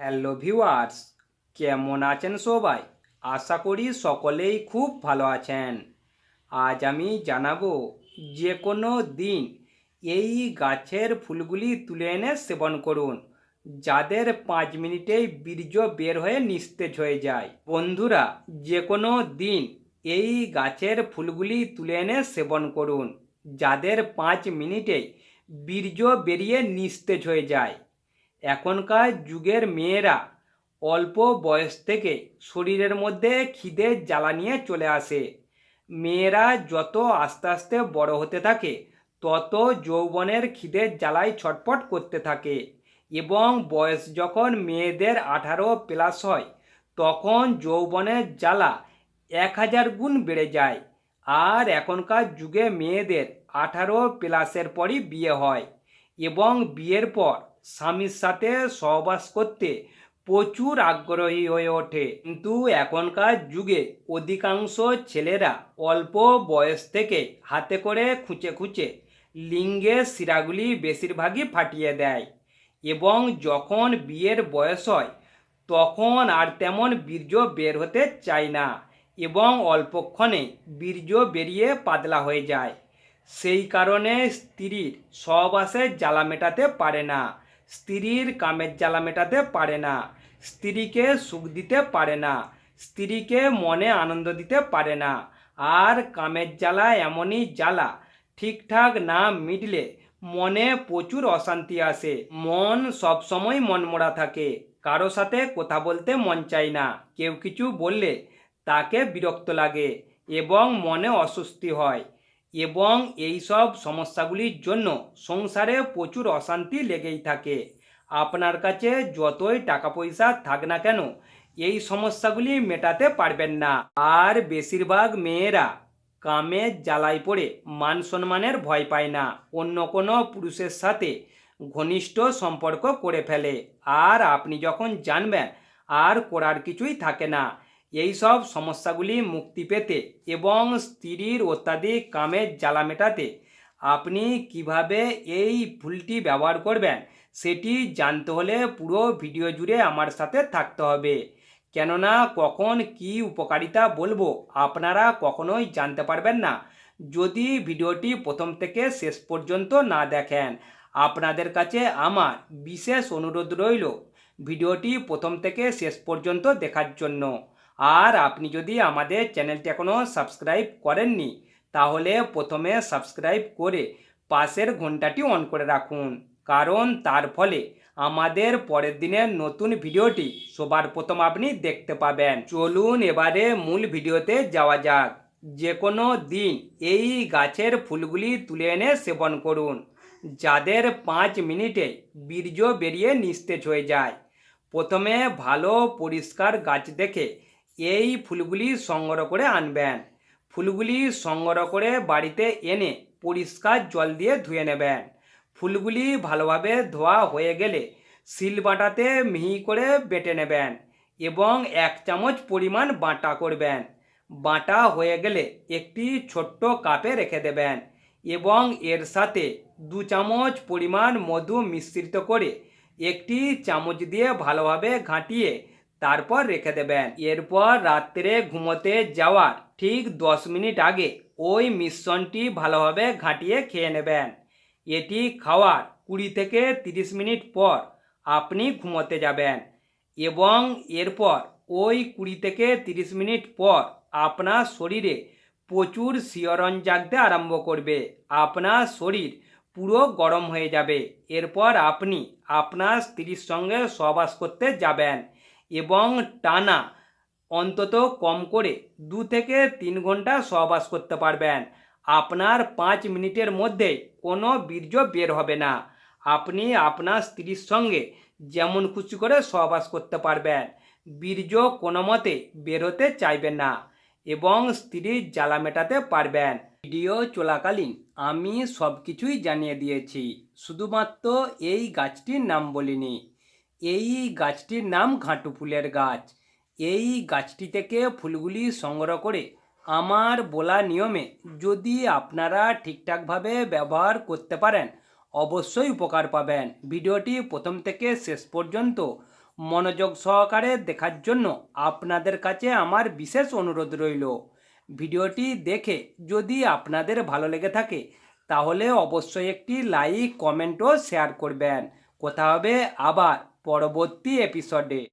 Hello viewers কেমন আছেন সবাই? আশা করি সকলেই খুব ভালো আছেন। আজ আমি জানাব যে কোনো দিন এই গাছের ফুলগুলি তুলে এনে সেবন করুন, যাদের পাঁচ মিনিটেই বীর্য বের হয়ে নিস্তেজ হয়ে যায়। বন্ধুরা যে কোনো দিন এই গাছের ফুলগুলি তুলে এনে সেবন করুন, যাদের পাঁচ মিনিটেই বীর্য বেরিয়ে নিস্তেজ হয়ে যায়। এখনকার যুগের মেয়েরা অল্প বয়স থেকে শরীরের মধ্যে খিদের জ্বালা নিয়ে চলে আসে। মেয়েরা যত আস্তে আস্তে বড় হতে থাকে, তত যৌবনের খিদের জ্বালায় ছটপট করতে থাকে এবং বয়স যখন মেয়েদের আঠারো প্লাস হয়, তখন যৌবনের জ্বালা এক হাজার গুণ বেড়ে যায় আর এখনকার যুগে মেয়েদের আঠারো প্লাসের পরই বিয়ে হয় এবং বিয়ের পর স্বামীর সাথে সহবাস করতে প্রচুর আগ্রহী হয়ে ওঠে। কিন্তু এখনকার যুগে অধিকাংশ ছেলেরা অল্প বয়স থেকে হাতে করে খুঁচে খুঁচে লিঙ্গের শিরাগুলি বেশিরভাগই ফাটিয়ে দেয় এবং যখন বিয়ের বয়স হয়, তখন আর তেমন বীর্য বের হতে চায় না এবং অল্পক্ষণে বীর্য বেরিয়ে পাতলা হয়ে যায়। সেই কারণে স্ত্রীর সহবাসের জ্বালা মেটাতে পারে না। স্ত্রীর কামের জ্বালা মেটাতে পারে না, স্ত্রীকে সুখ দিতে পারে না, স্ত্রীকে মনে আনন্দ দিতে পারে না। আর কামের জ্বালা এমনই জ্বালা, ঠিকঠাক না মিটলে মনে প্রচুর অশান্তি আসে, মন সবসময় মনমরা থাকে, কারও সাথে কথা বলতে মন চায় না, কেউ কিছু বললে তাকে বিরক্ত লাগে এবং মনে অস্বস্তি হয়। এবং এই সব সমস্যাগুলির জন্য সংসারে প্রচুর অশান্তি লেগেই থাকে। আপনার কাছে যতই টাকা পয়সা থাক না কেন, এই সমস্যাগুলি মেটাতে পারবেন না। আর বেশিরভাগ মেয়েরা কামের জ্বালায় পড়ে, মান সম্মানের ভয় পায় না। অন্য কোনো পুরুষের সাথে ঘনিষ্ঠ সম্পর্ক করে ফেলে। আর আপনি যখন জানবেন, আর করার কিছুই থাকে না। এই সব সমস্যাগুলি মুক্তি পেতে এবং স্ত্রীর অত্যাধিক কামের জ্বালা মেটাতে আপনি কীভাবে এই ফুলটি ব্যবহার করবেন সেটি জানতে হলে পুরো ভিডিও জুড়ে আমার সাথে থাকতে হবে। কেননা কখন কি উপকারিতা বলব আপনারা কখনোই জানতে পারবেন না। যদি ভিডিওটি প্রথম থেকে শেষ পর্যন্ত না দেখেন, আপনাদের কাছে আমার বিশেষ অনুরোধ রইল ভিডিওটি প্রথম থেকে শেষ পর্যন্ত দেখার জন্য। আর আপনি যদি আমাদের চ্যানেলটি এখনও সাবস্ক্রাইব করেননি, তাহলে প্রথমে সাবস্ক্রাইব করে পাশের ঘন্টাটি অন করে রাখুন। কারণ তার ফলে আমাদের পরের দিনের নতুন ভিডিওটি সবার প্রথম আপনি দেখতে পাবেন। চলুন এবারে মূল ভিডিওতে যাওয়া যাক। যে কোনো দিন এই গাছের ফুলগুলি তুলে এনে সেবন করুন। যাদের পাঁচ মিনিটে বীর্য বেরিয়ে নিস্তেজ হয়ে যায়। প্রথমে ভালো পরিষ্কার গাছ দেখে এই ফুলগুলি সংগ্রহ করে আনবেন। ফুলগুলি সংগ্রহ করে বাড়িতে এনে পরিষ্কার জল দিয়ে ধুয়ে নেবেন। ফুলগুলি ভালোভাবে ধোয়া হয়ে গেলে শিল বাটাতে মিহি করে বেটে নেবেন এবং এক চামচ পরিমাণ বাটা করবেন। বাটা হয়ে গেলে একটি ছোট্ট কাপে রেখে দেবেন এবং এর সাথে দু চামচ পরিমাণ মধু মিশ্রিত করে একটি চামচ দিয়ে ভালোভাবে ঘাঁটিয়ে তারপর রেখে দেবেন। এরপর রাত্রে ঘুমোতে যাওয়ার ঠিক দশ মিনিট আগে ওই মিশ্রণটি ভালোভাবে ঘাঁটিয়ে খেয়ে নেবেন। এটি খাওয়ার কুড়ি থেকে তিরিশ মিনিট পর আপনি ঘুমোতে যাবেন এবং এরপর ওই কুড়ি থেকে তিরিশ মিনিট পর আপনার শরীরে প্রচুর শিহরণ জাগতে আরম্ভ করবে। আপনার শরীর পুরো গরম হয়ে যাবে। এরপর আপনি আপনার স্ত্রীর সঙ্গে সহবাস করতে যাবেন। এবং টানা অন্তত কম করে দু থেকে তিন ঘণ্টা সহবাস করতে পারবেন। আপনার পাঁচ মিনিটের মধ্যে কোনো বীর্য বের হবে না। আপনি আপনার স্ত্রীর সঙ্গে যেমন খুশি করে সহবাস করতে পারবেন। বীর্য কোনো মতে বেরোতে চাইবেন না এবং স্ত্রীর জ্বালা মেটাতে পারবেন। ভিডিও চলাকালীন আমি সব কিছুই জানিয়ে দিয়েছি। শুধুমাত্র এই গাছটির নাম বলিনি। এই গাছটির নাম ঘাঁটু ফুলের গাছ। এই গাছটি থেকে ফুলগুলি সংগ্রহ করে আমার বলা নিয়মে যদি আপনারা ঠিকঠাকভাবে ব্যবহার করতে পারেন, অবশ্যই উপকার পাবেন। ভিডিওটি প্রথম থেকে শেষ পর্যন্ত মনোযোগ সহকারে দেখার জন্য আপনাদের কাছে আমার বিশেষ অনুরোধ রইল। ভিডিওটি দেখে যদি আপনাদের ভালো লেগে থাকে, তাহলে অবশ্যই একটি লাইক, কমেন্ট ও শেয়ার করবেন। কথা হবে আবার পরবর্তী এপিসোডে